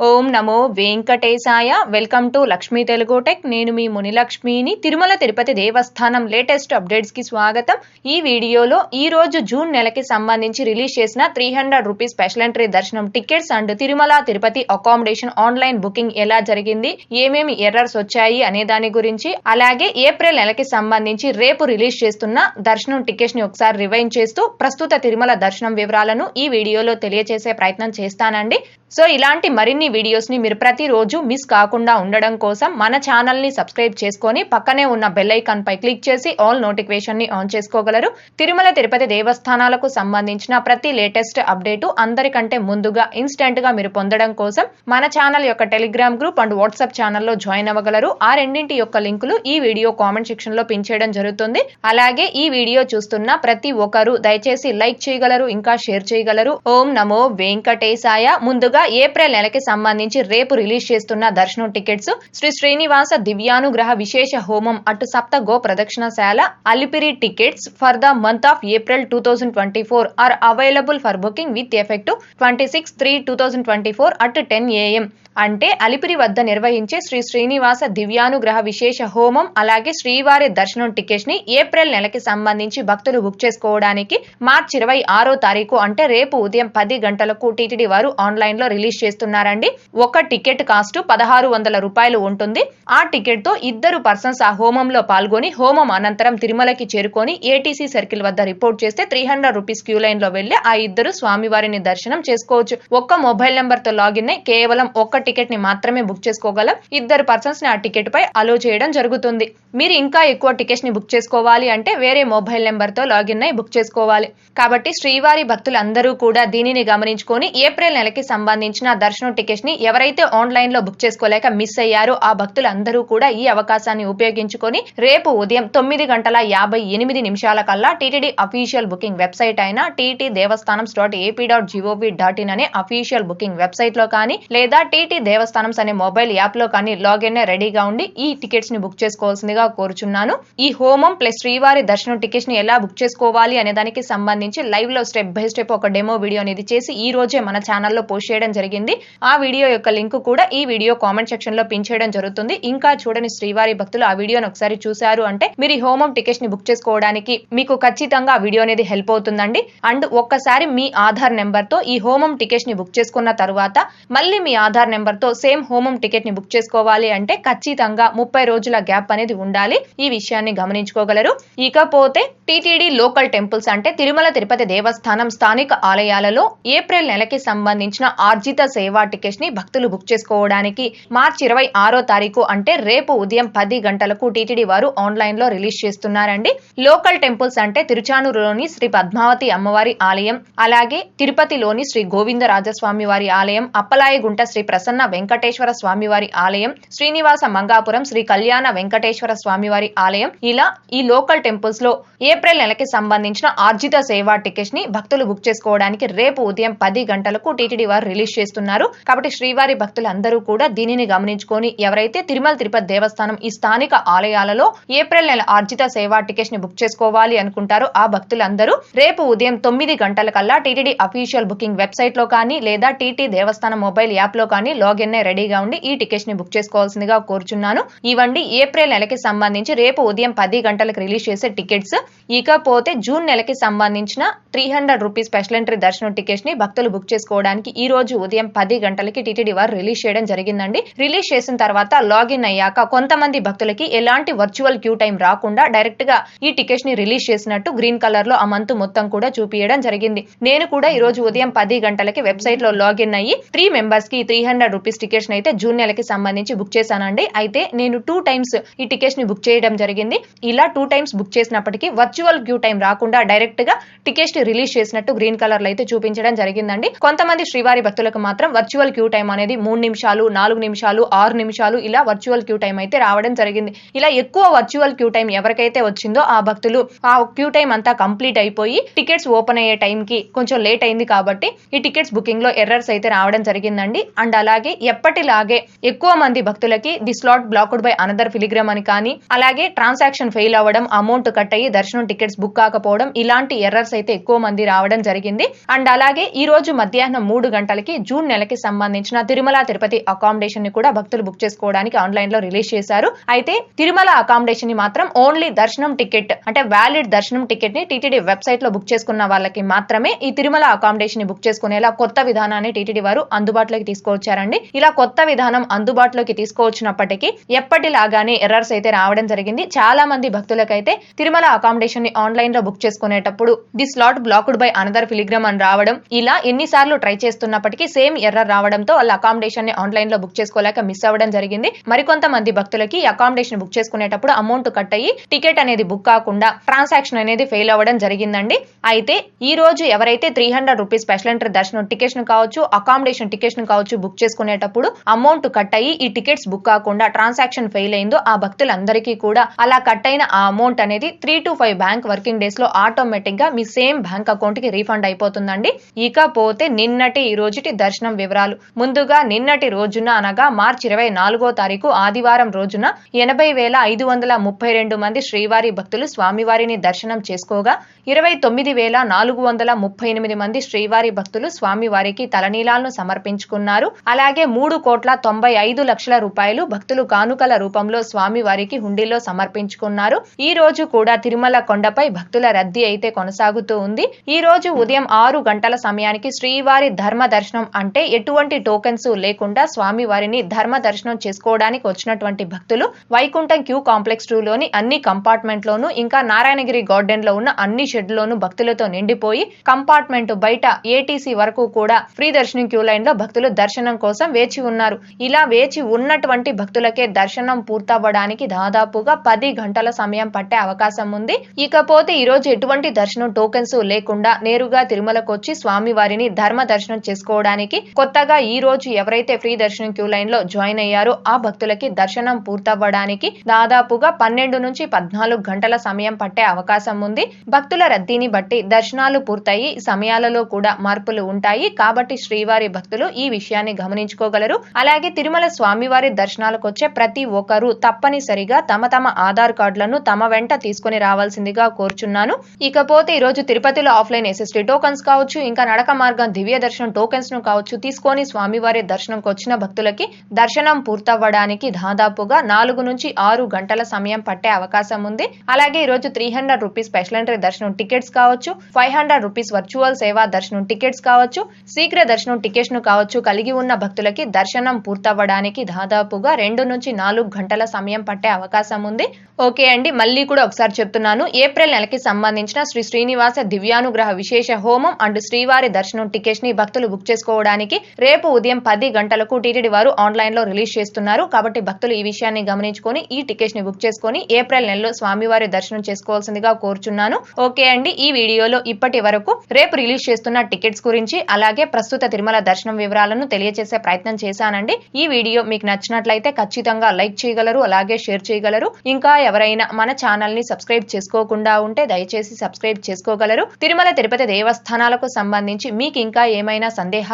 ఓం నమో వెంకటేశాయ. Welcome to Lakshmi Telugu tech. నేను మీ మునిలక్ష్మిని. తిరుమల తిరుపతి దేవస్థానం లేటెస్ట్ అప్డేట్స్కి స్వాగతం. ఈ వీడియోలో ఈ రోజు జూన్ నెలకి సంబంధించి రిలీజ్ చేసిన three hundred rupees special entry దర్శనం tickets and Tirumala Tirupati accommodation online booking ఎలా జరిగింది? ఏమేమి ఎర్రర్స్ వచ్చాయి అనే దాని గురించి అలాగే ఏప్రిల్ నెలకి సంబంధించి రేపు రిలీజ్ చేస్తున్న దర్శనం టికెట్స్ని ఒకసారి రివైన్ చేస్తూ ప్రస్తుత తిరుమల దర్శనం వివరాలను ఈ వీడియోలో తెలియజేసే ప్రయత్నం చేస్తానండి. సో ఇలాంటి మరిన్ని వీడియోస్ని మీరు ప్రతిరోజు మిస్ కాకుండా ఉండడం కోసం మన ఛానల్ని సబ్స్క్రైబ్ చేసుకొని పక్కనే ఉన్న బెల్ పై క్లిక్ చేసి ఆల్ నోటిఫికేషన్ని ఆన్ చేసుకోగలరు. తిరుమల తిరుపతి దేవస్థానాలకు సంబంధించిన ప్రతి లేటెస్ట్ అప్డేటు అందరికంటే ముందుగా ఇన్స్టెంట్గా మీరు పొందడం కోసం మన ఛానల్ యొక్క టెలిగ్రామ్ గ్రూప్ అండ్ వాట్సాప్ ఛానల్లో జాయిన్ అవ్వగలరు. ఆ రెండింటి యొక్క లింకులు ఈ వీడియో కామెంట్ సెక్షన్లో పిన్ చేయడం జరుగుతుంది. అలాగే ఈ వీడియో చూస్తున్న ప్రతి ఒక్కరు దయచేసి లైక్ చేయగలరు ఇంకా షేర్ చేయగలరు. ఓం నమో వెంకటేశాయ. ముందుగా ఏప్రిల్ నెలకి సంబంధించి రేపు రిలీజ్ చేస్తున్న దర్శనం టికెట్స్ శ్రీ శ్రీనివాస దివ్యానుగ్రహ విశేష హోమం అటు సప్త గో ప్రదక్షిణశాల Alipiri tickets for the month of April two thousand twenty four are available for booking with effect twenty six three two thousand twenty four at ten AM. అంటే అలిపిరి వద్ద నిర్వహించే శ్రీ శ్రీనివాస దివ్యానుగ్రహ విశేష హోమం అలాగే శ్రీవారి దర్శనం టికెట్స్ని ఏప్రిల్ నెలకి సంబంధించి భక్తులు బుక్ చేసుకోవడానికి మార్చి ఇరవై ఆరో తారీఖు అంటే రేపు ఉదయం పది గంటలకు టీటీడీ వారు ఆన్లైన్లో రిలీజ్ చేస్తున్నారండి. ఒక టికెట్ కాస్ట్ పదహారు వందల రూపాయలు ఉంటుంది. ఆ టికెట్తో ఇద్దరు పర్సన్స్ ఆ హోమంలో పాల్గొని హోమం అనంతరం తిరుమలకి చేరుకొని ఏటీసీ సర్కిల్ వద్ద రిపోర్ట్ చేస్తే త్రీ హండ్రెడ్ రూపీస్ క్యూ లైన్లో వెళ్ళి ఆ ఇద్దరు స్వామివారిని దర్శనం చేసుకోవచ్చు. ఒక్క మొబైల్ నెంబర్తో లాగిన్ అయి కేవలం ఒక్క టికెట్ని మాత్రమే బుక్ చేసుకోగలం. ఇద్దరు పర్సన్స్ని ఆ టికెట్ పై అలో చేయడం జరుగుతుంది. మీరు ఇంకా ఎక్కువ టికెట్స్ని బుక్ చేసుకోవాలి అంటే వేరే మొబైల్ నెంబర్తో లాగిన్ అయి బుక్ చేసుకోవాలి. కాబట్టి శ్రీవారి భక్తులందరూ కూడా దీనిని గమనించుకొని ఏప్రిల్ నెలకి సంబంధించిన దర్శనం టికెట్స్ని ఎవరైతే ఆన్లైన్లో బుక్ చేసుకోలేక మిస్ అయ్యారో ఆ భక్తులందరూ కూడా ఈ అవకాశాన్ని ఉపయోగించుకొని రేపు ఉదయం తొమ్మిది గంటల యాభై ఎనిమిది నిమిషాల కల్లా టీటీడీ అఫీషియల్ బుకింగ్ వెబ్సైట్ అయిన TT Devasthanam dot AP dot gov dot in అనే అఫీషియల్ బుకింగ్ వెబ్సైట్లో కానీ లేదా టీటీ దేవస్థానం అనే మొబైల్ యాప్లో కానీ లాగిన్ రెడీగా ఉండి ఈ టికెట్స్ని బుక్ చేసుకోవాల్సిందిగా కోరుచున్నాను. ఈ హోమం ప్లస్ శ్రీవారి దర్శనం టికెట్స్ని ఎలా బుక్ చేసుకోవాలి అనే దానికి సంబంధించి లైవ్లో స్టెప్ బై స్టెప్ ఒక డెమో వీడియో అనేది చేసి ఈ రోజే మన ఛానల్లో పోస్ట్ చేయడం జరిగింది. ఆ వీడియో యొక్క లింక్ కూడా ఈ వీడియో కామెంట్ సెక్షన్లో పిన్ చేయడం జరుగుతుంది. ఇంకా చూడని శ్రీవారి భక్తులు ఆ వీడియోని ఒకసారి చూశారు అంటే మీరు ఈ హోమం టికెట్స్ని బుక్ చేసుకోవడానికి మీకు ఖచ్చితంగా ఆ వీడియో అనేది హెల్ప్ అవుతుందండి. అండ్ ఒక్కసారి మీ ఆధార్ నెంబర్తో ఈ హోమం టికెట్స్ని బుక్ చేసుకున్న తర్వాత మళ్ళీ మీ ఆధార్ నెంబర్తో సేమ్ హోమం టికెట్ని బుక్ చేసుకోవాలి అంటే ఖచ్చితంగా ముప్పై రోజుల గ్యాప్ అనేది ఉండాలి. ఈ విషయాన్ని గమనించుకోగలరు. ఇకపోతే టీటీడీ లోకల్ టెంపుల్స్ అంటే తిరుమల తిరుపతి దేవస్థానం స్థానిక ఆలయాలలో ఏప్రిల్ నెలకి సంబంధించిన ఆర్జిత సేవా టికెట్స్ని భక్తులు బుక్ చేసుకోవడానికి మార్చి ఇరవై ఆరో తారీఖు అంటే రేపు ఉదయం పది గంటలకు టీటీడీ వారు ఆన్లైన్లో రిలీజ్ చేస్తున్నారండి. లోకల్ టెంపుల్స్ అంటే తిరుచానూరులోని శ్రీ పద్మావతి అమ్మవారి ఆలయం అలాగే తిరుపతిలోని శ్రీ గోవిందరాజస్వామి వారి ఆలయం అప్పలాయగుంట శ్రీ ప్రసన్న వెంకటేశ్వర స్వామివారి ఆలయం శ్రీనివాస మంగాపురం శ్రీ కళ్యాణ వెంకటేశ్వర స్వామివారి ఆలయం. ఇలా ఈ లోకల్ టెంపుల్స్లో ఏప్రిల్ నెలకి సంబంధించిన ఆర్జిత సేవా టికెట్స్ని భక్తులు బుక్ చేసుకోవడానికి రేపు ఉదయం పది గంటలకు టీటీడీ వారు రిలీజ్ చేస్తున్నారు. కాబట్టి శ్రీవారి భక్తులందరూ కూడా దీనిని గమనించుకొని ఎవరైతే తిరుమల తిరుపతి దేవస్థానం ఈ స్థానిక ఆలయాలలో ఏప్రిల్ నెల ఆర్జిత సేవా టికెట్స్ని బుక్ చేసుకోవాలి అనుకుంటారో ఆ భక్తులందరూ రేపు ఉదయం తొమ్మిది గంటల కల్లా టీటీడీ అఫీషియల్ బుకింగ్ వెబ్సైట్లో కానీ లేదా టీటీ దేవస్థానం మొబైల్ యాప్లో కానీ లాగిన్ రెడీగా ఉండి ఈ టికెట్స్ని బుక్ చేసుకోవాల్సిందిగా కోరుచున్నాను. ఇవండి ఏప్రిల్ నెలకి సంబంధించి రేపు ఉదయం పది గంటలకు రిలీజ్ చేసే టికెట్స్ ఇకపోతే జూన్ నెలకి సంబంధించిన three hundred rupees special entry దర్శనం టికెట్స్ని భక్తులు బుక్ చేసుకోవడానికి ఈ రోజు ఉదయం పది గంటలకి టీటీడీ వారు రిలీజ్ చేయడం జరిగిందండి. రిలీజ్ చేసిన తర్వాత లాగిన్ అయ్యాక కొంతమంది భక్తులకి ఎలాంటి వర్చువల్ క్యూ టైం రాకుండా డైరెక్ట్గా ఈ టికెట్స్ని రిలీజ్ చేసినట్టు గ్రీన్ కలర్లో ఆ మంత్ మొత్తం కూడా చూపించడం జరిగింది. నేను కూడా ఈ రోజు ఉదయం పది గంటలకి వెబ్సైట్లో లాగిన్ అయ్యి త్రీ మెంబర్స్కి త్రీ హండ్రెడ్ రూపీస్ టికెట్స్ అయితే జూన్ నెలకి సంబంధించి బుక్ చేశానండి. అయితే నేను టూ టైమ్స్ ఈ టికెట్స్ని బుక్ చేయడం జరిగింది. ఇలా టూ టైమ్స్ బుక్ చేసినప్పటికీ వర్చువల్ క్యూ టైం రాకుండా డైరెక్ట్గా టికెట్స్ని రిలీజ్ చేసినట్టు గ్రీన్ కలర్లో అయితే చూపించడం జరిగిందండి. కొంతమంది శ్రీవారి భక్తులు భక్తులకు మాత్రం వర్చువల్ క్యూ టైం అనేది మూడు నిమిషాలు నాలుగు నిమిషాలు ఆరు నిమిషాలు ఇలా వర్చువల్ క్యూ టైం అయితే రావడం జరిగింది. ఇలా ఎక్కువ వర్చువల్ క్యూ టైం ఎవరికైతే వచ్చిందో ఆ భక్తులు ఆ క్యూ టైం అంతా కంప్లీట్ అయిపోయి టికెట్స్ ఓపెన్ అయ్యే టైం కి కొంచెం లేట్ అయింది కాబట్టి ఈ టికెట్స్ బుకింగ్లో ఎర్రర్స్ అయితే రావడం జరిగిందండి. అండ్ అలాగే ఎప్పటిలాగే ఎక్కువ మంది భక్తులకి the slot blocked by another pilgrim అని కానీ అలాగే ట్రాన్సాక్షన్ ఫెయిల్ అవ్వడం అమౌంట్ కట్ అయ్యి దర్శనం టికెట్స్ బుక్ కాకపోవడం ఇలాంటి ఎర్రర్స్ అయితే ఎక్కువ మంది రావడం జరిగింది. అండ్ అలాగే ఈ రోజు మధ్యాహ్నం మూడు గంటలకి జూన్ నెలకి సంబంధించిన తిరుమల తిరుపతి అకామిడేషన్ని కూడా భక్తులు బుక్ చేసుకోవడానికి ఆన్లైన్లో రిలీజ్ చేశారు. అయితే తిరుమల అకామిడేషన్ని మాత్రం ఓన్లీ దర్శనం టికెట్ అంటే వ్యాలిడ్ దర్శనం టికెట్ని టీటీడీ వెబ్సైట్లో బుక్ చేసుకున్న వాళ్ళకి మాత్రమే ఈ తిరుమల అకామిడేషన్ని బుక్ చేసుకునేలా కొత్త విధానాన్ని టీటీడీ వారు అందుబాటులోకి తీసుకువచ్చారండి. ఇలా కొత్త విధానం అందుబాటులోకి తీసుకువచ్చినప్పటికీ ఎప్పటిలాగానే ఎర్రర్స్ అయితే రావడం జరిగింది. చాలా మంది భక్తులకైతే తిరుమల అకామిడేషన్ని ఆన్లైన్లో బుక్ చేసుకునేటప్పుడు the slot blocked by another pilgrim అని రావడం ఇలా ఎన్నిసార్లు ట్రై చేస్తున్నప్పటికీ సేమ్ ఎర్రర్ రావడంతో వాళ్ళ అకామిడేషన్ని ఆన్లైన్లో బుక్ చేసుకోలేక మిస్ అవ్వడం జరిగింది. మరికొంతమంది భక్తులకి అకామిడేషన్ బుక్ చేసుకునేటప్పుడు అమౌంట్ కట్ అయ్యి టికెట్ అనేది బుక్ కాకుండా ట్రాన్సాక్షన్ అనేది ఫెయిల్ అవ్వడం జరిగిందండి. అయితే ఈ రోజు ఎవరైతే three hundred rupees special entry దర్శనం టికెట్స్ కావచ్చు అకామిడేషన్ టికెట్స్ కావచ్చు బుక్ చేసుకునేటప్పుడు అమౌంట్ కట్ అయ్యి ఈ టికెట్స్ బుక్ కాకుండా ట్రాన్సాక్షన్ ఫెయిల్ అయిందో ఆ భక్తులందరికీ కూడా అలా కట్ అయిన ఆ అమౌంట్ అనేది three to five bank working డేస్లో ఆటోమేటిక్గా మీ సేమ్ బ్యాంక్ అకౌంట్కి రీఫండ్ అయిపోతుందండి. ఇకపోతే నిన్నటి ఈ రోజు రోజుటి దర్శనం వివరాలు. ముందుగా నిన్నటి రోజున అనగా మార్చి ఇరవై నాలుగో తారీఖు ఆదివారం రోజున ఎనభై వేల ఐదు వందల ముప్పై రెండు మంది శ్రీవారి భక్తులు స్వామివారిని దర్శనం చేసుకోగా ఇరవై తొమ్మిది వేల నాలుగు వందల ముప్పై ఎనిమిది మంది శ్రీవారి భక్తులు స్వామివారికి తలనీలాలను సమర్పించుకున్నారు. అలాగే మూడు కోట్ల తొంభై ఐదు లక్షల రూపాయలు భక్తులు కానుకల రూపంలో స్వామివారికి హుండీలో సమర్పించుకున్నారు. ఈ రోజు కూడా తిరుమల కొండపై భక్తుల రద్దీ అయితే కొనసాగుతూ ఉంది. ఈ రోజు ఉదయం ఆరు గంటల సమయానికి శ్రీవారి ధర్మ దర్శనం అంటే ఎటువంటి టోకెన్స్ లేకుండా స్వామివారిని ధర్మ దర్శనం చేసుకోవడానికి వచ్చినటువంటి భక్తులు వైకుంఠం క్యూ కాంప్లెక్స్ టూ లోని అన్ని కంపార్ట్మెంట్ లోను ఇంకా నారాయణగిరి గార్డెన్లో ఉన్న అన్ని షెడ్ లోను భక్తులతో నిండిపోయి కంపార్ట్మెంట్ బయట ఏటీసీ వరకు కూడా ఫ్రీ దర్శనం క్యూ లైన్లో భక్తులు దర్శనం కోసం వేచి ఉన్నారు. ఇలా వేచి ఉన్నటువంటి భక్తులకే దర్శనం పూర్తవ్వడానికి దాదాపుగా పది గంటల సమయం పట్టే అవకాశం ఉంది. ఇకపోతే ఈ రోజు ఎటువంటి దర్శనం టోకెన్స్ లేకుండా నేరుగా తిరుమలకు వచ్చి స్వామివారిని ధర్మ దర్శనం చేసుకోవడానికి కొత్తగా ఈ రోజు ఎవరైతే ఫ్రీ దర్శనం క్యూ లైన్లో జాయిన్ అయ్యారో ఆ భక్తులకి దర్శనం పూర్తవ్వడానికి దాదాపుగా పన్నెండు నుంచి పద్నాలుగు గంటల సమయం పట్టే అవకాశం ఉంది. భక్తుల రద్దీని బట్టి దర్శనాలు పూర్తయి సమయాలలో కూడా మార్పులు ఉంటాయి. కాబట్టి శ్రీవారి భక్తులు ఈ విషయాన్ని గమనించుకోగలరు. అలాగే తిరుమల స్వామివారి దర్శనాలకు వచ్చే ప్రతి ఒక్కరూ తప్పనిసరిగా తమ తమ ఆధార్ కార్డులను తమ వెంట తీసుకుని రావాల్సిందిగా కోరుచున్నాను. ఇకపోతే ఈ రోజు తిరుపతిలో ఆఫ్లైన్ ఎస్ఎస్టీ టోకన్స్ కావచ్చు ఇంకా నడక మార్గం దివ్య దర్శనం టోకెన్స్ దర్శనం కావచ్చు. తీసుకొని స్వామివారి దర్శనంకి వచ్చిన భక్తులకి దర్శనం పూర్తవ్వడానికి దాదాపుగా నాలుగు నుంచి ఆరు గంటల సమయం పట్టే అవకాశం ఉంది. అలాగే ఈ రోజు three hundred rupees special entry దర్శనం టికెట్స్ కావచ్చు ఫైవ్ హండ్రెడ్ రూపీస్ వర్చువల్ సేవా దర్శనం టికెట్స్ కావచ్చు శీఘ్ర దర్శనం టికెట్స్ను కావచ్చు కలిగి ఉన్న భక్తులకి దర్శనం పూర్తవ్వడానికి దాదాపుగా రెండు నుంచి నాలుగు గంటల సమయం పట్టే అవకాశం ఉంది. ఓకే అండి మళ్ళీ కూడా ఒకసారి చెప్తున్నాను. ఏప్రిల్ నెలకి సంబంధించిన శ్రీ శ్రీనివాస దివ్యానుగ్రహ విశేష హోమం అండ్ శ్రీవారి దర్శనం టికెట్స్ని భక్తులు బుక్ చేసుకోవడానికి రేపు ఉదయం పది గంటలకు టీటీడీ వారు ఆన్లైన్లో రిలీజ్ చేస్తున్నారు. కాబట్టి భక్తులు ఈ విషయాన్ని గమనించుకొని ఈ టికెట్స్ని బుక్ చేసుకొని ఏప్రిల్ నెలలో స్వామివారి దర్శనం చేసుకోవాల్సిందిగా కోరుచున్నాను. ఓకే అండి ఈ వీడియోలో ఇప్పటి వరకు రేపు రిలీజ్ చేస్తున్న టికెట్స్ గురించి అలాగే ప్రస్తుత తిరుమల దర్శనం వివరాలను తెలియజేసే ప్రయత్నం చేశానండి. ఈ వీడియో మీకు నచ్చినట్లయితే ఖచ్చితంగా లైక్ చేయగలరు అలాగే షేర్ చేయగలరు. ఇంకా ఎవరైనా మన ఛానల్ని సబ్స్క్రైబ్ చేసుకోకుండా ఉంటే దయచేసి సబ్స్క్రైబ్ చేసుకోగలరు. తిరుమల తిరుపతి దేవస్థానాలకు సంబంధించి మీకు ఇంకా ఏమైనా సందేహాలు